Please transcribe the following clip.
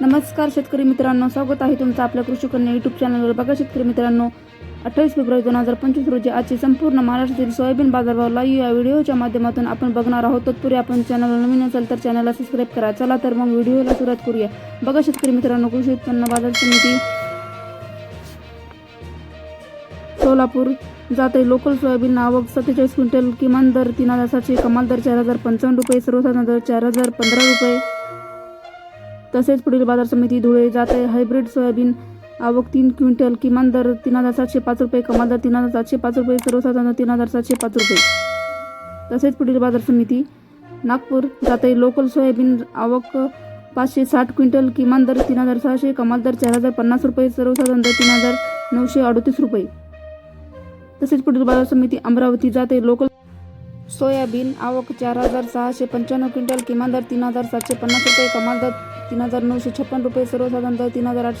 नमस्कार शेतकरी मित्रांनो स्वागत आहे तुमचं आपल्या कृषी कन्या युट्यूब चॅनलवर बघा शेतकरी मित्रांनो अठ्ठावीस फेब्रुवारी दोन हजार पंचवीस रोजी आजची संपूर्ण महाराष्ट्रातील सोयाबीन बाजारभाव लाईव्ह या व्हिडिओच्या माध्यमातून आपण बघणार आहोत. तत्पूर्वी आपण चॅनलला नवीन असेल तर चॅनलला सबस्क्राईब करा. चला तर मग व्हिडिओला सुरुवात करूया. बघा शेतकरी मित्रांनो कृषी उत्पन्न बाजार समिती सोलापूर जाते लोकल सोयाबीन आवक सत्तेचाळीस क्विंटल किमान दर तीन हजार सातशे कमाल दर चार हजार पंचावन्न रुपये सर्वसाधारण दर चार हजार पंधरा रुपये. तसेच पुढील बाजार समिती धुळे जाते हायब्रिड सोयाबीन आवक तीन क्विंटल किमान दर तीन हजार सातशे पाच रुपये कमाल दर तीन हजार सातशे पाच रुपये सर्वसाधारण तीन हजार सातशे पाच रुपये. तसेच पुढील बाजार समिती नागपूर जाते लोकल सोयाबीन आवक पाचशे साठ क्विंटल किमान दर तीन हजार सहाशे कमाल दर चार हजार पन्नास रुपये सर्वसाधारण दर तीन हजार नऊशे अडतीस रुपये. तसेच पुढील बाजार समिती अमरावती जाते लोकल सोयाबीन आवक चार हजार सहाशे पंच्याण्णव क्विंटल किमान दर तीन हजार सातशे पन्नास रुपये कमाल दर तीन हजार नऊशे छप्पन रुपये सर्वसाधारणतः तीन हजार आठशे